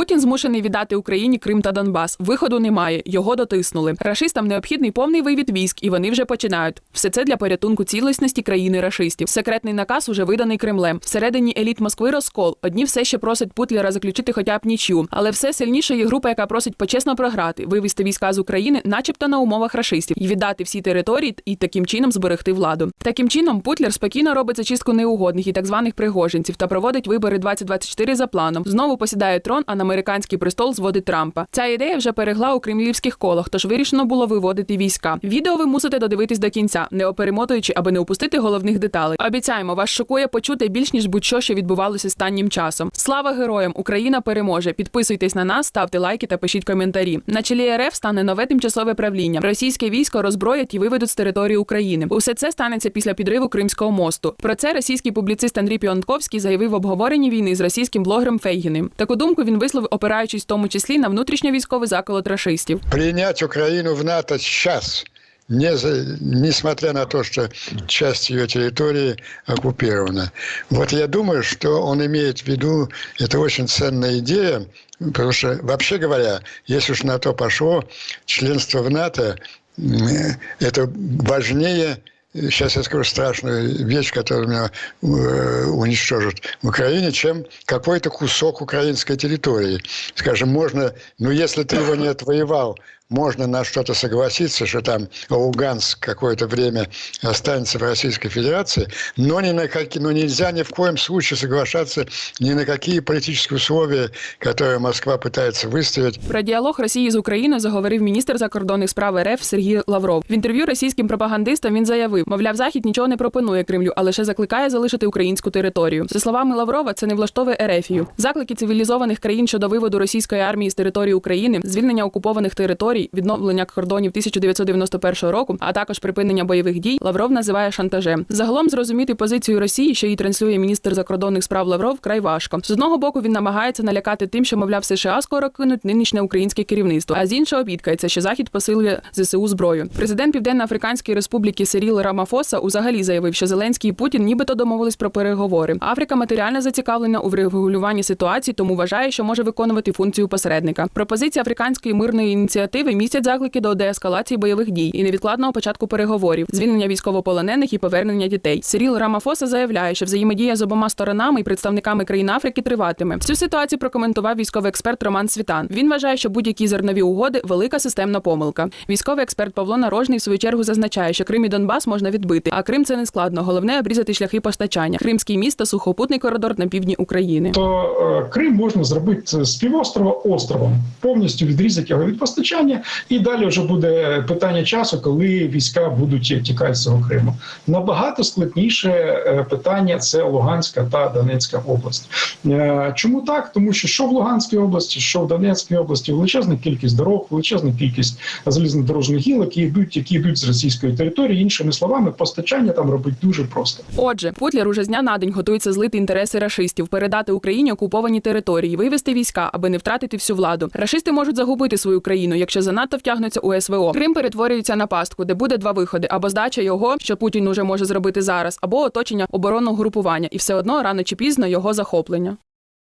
Путін змушений віддати Україні Крим та Донбас. Виходу немає, його дотиснули. Рашистам необхідний повний вивід військ, і вони вже починають. Все це для порятунку цілісності країни рашистів. Секретний наказ уже виданий Кремлем. Всередині еліт Москви розкол. Одні все ще просять Путлера заключити хоча б нічю, але все сильніше є група, яка просить почесно програти, вивести війська з України, начебто на умовах рашистів, і віддати всі території і таким чином зберегти владу. Таким чином, Путлер спокійно робить зачистку неугодних і так званих пригожинців та проводить вибори 2024 за планом. Знову посідає трон, а на американський престол зводить Трампа. Ця ідея вже перегла у кремлівських колах, тож вирішено було виводити війська. Відео ви мусите додивитись до кінця, не оперемотуючи, аби не упустити головних деталей. Обіцяємо, вас шокує почути більш ніж будь-що, що відбувалося останнім часом. Слава героям! Україна переможе! Підписуйтесь на нас, ставте лайки та пишіть коментарі. На чолі РФ стане нове тимчасове правління. Російське військо розброять і виведуть з території України. Усе це станеться після підриву Кримського мосту. Про це російський публіцист Андрій Піонтковський заявив в обговоренні війни з російським блогером Фейгіним. Таку думку він висловив, опираючись в тому числі на внутрішньовійськовий заколот рашистів. принять Украину в НАТО сейчас, не за- несмотря на то, что часть ее территории оккупирована. Вот я думаю, что он имеет в виду, это очень ценная идея, потому что, вообще говоря, если уж на то пошло, членство в НАТО м, это важнее Сейчас я скажу страшную вещь, которая меня э, уничтожит в Украине, чем какой-то кусок украинской территории. Скажем, можно, ну если ты его не отвоевал, можно на что-то согласиться, что там Луганск какое-то время останется в Российской Федерации, но, ни на какие, но нельзя ни в коем случае соглашаться ни на какие политические условия, которые Москва пытается выставить. Про діалог Росії з Україною заговорив міністр закордонних справ РФ Сергій Лавров. В інтерв'ю російським пропагандистам він заявив, мовляв, захід нічого не пропонує Кремлю, а лише закликає залишити українську територію. За словами Лаврова, це не влаштовує Ерефію. Заклики цивілізованих країн щодо виводу російської армії з території України, звільнення окупованих територій, відновлення кордонів 1991 року, а також припинення бойових дій, Лавров називає шантажем. Загалом зрозуміти позицію Росії, що її транслює міністр закордонних справ Лавров, край важко. З одного боку він намагається налякати тим, що мовляв США скоро кинуть нинішнє українське керівництво. А з іншого бідкається, що захід посилює ЗСУ зброю. Президент Південно-Африканської Республіки Сиріл Рамафоса взагалі заявив, що Зеленський і Путін нібито домовились про переговори. Африка матеріально зацікавлена у врегулюванні ситуації, тому вважає, що може виконувати функцію посередника. Пропозиції африканської мирної ініціативи містять заклики до деескалації бойових дій і невідкладного початку переговорів, звільнення військовополонених і повернення дітей. Сиріл Рамафоса заявляє, що взаємодія з обома сторонами і представниками країн Африки триватиме. Цю ситуацію прокоментував військовий експерт Роман Світан. Він вважає, що будь-які зернові угоди велика системна помилка. Військовий експерт Павло Нарожний в свою чергу зазначає, що Крим і Донбас можна відбити, а Крим це не складно. Головне обрізати шляхи постачання. Кримський міст та сухопутний коридор на півдні України. то е, Крим можна зробити з півострова островом, повністю відрізати його від постачання, і далі вже буде питання часу, коли війська будуть тікати з цього Криму. Набагато складніше е, питання це Луганська та Донецька область. Е, Чому так? Тому що що в Луганській області, що в Донецькій області величезна кількість дорог, величезна кількість залізнодорожних гілок, які йдуть, які йдуть з російської території. Іншими словами, постачання там робить дуже просто. Отже, Путлер уже з дня на день готується злити інтереси рашистів, передати Україні окуповані території, вивести війська, аби не втратити всю владу. Рашисти можуть загубити свою країну, якщо занадто втягнуться у СВО. Крим перетворюється на пастку, де буде два виходи: або здача його, що Путін уже може зробити зараз, або оточення оборонного групування, і все одно рано чи пізно його захоплення.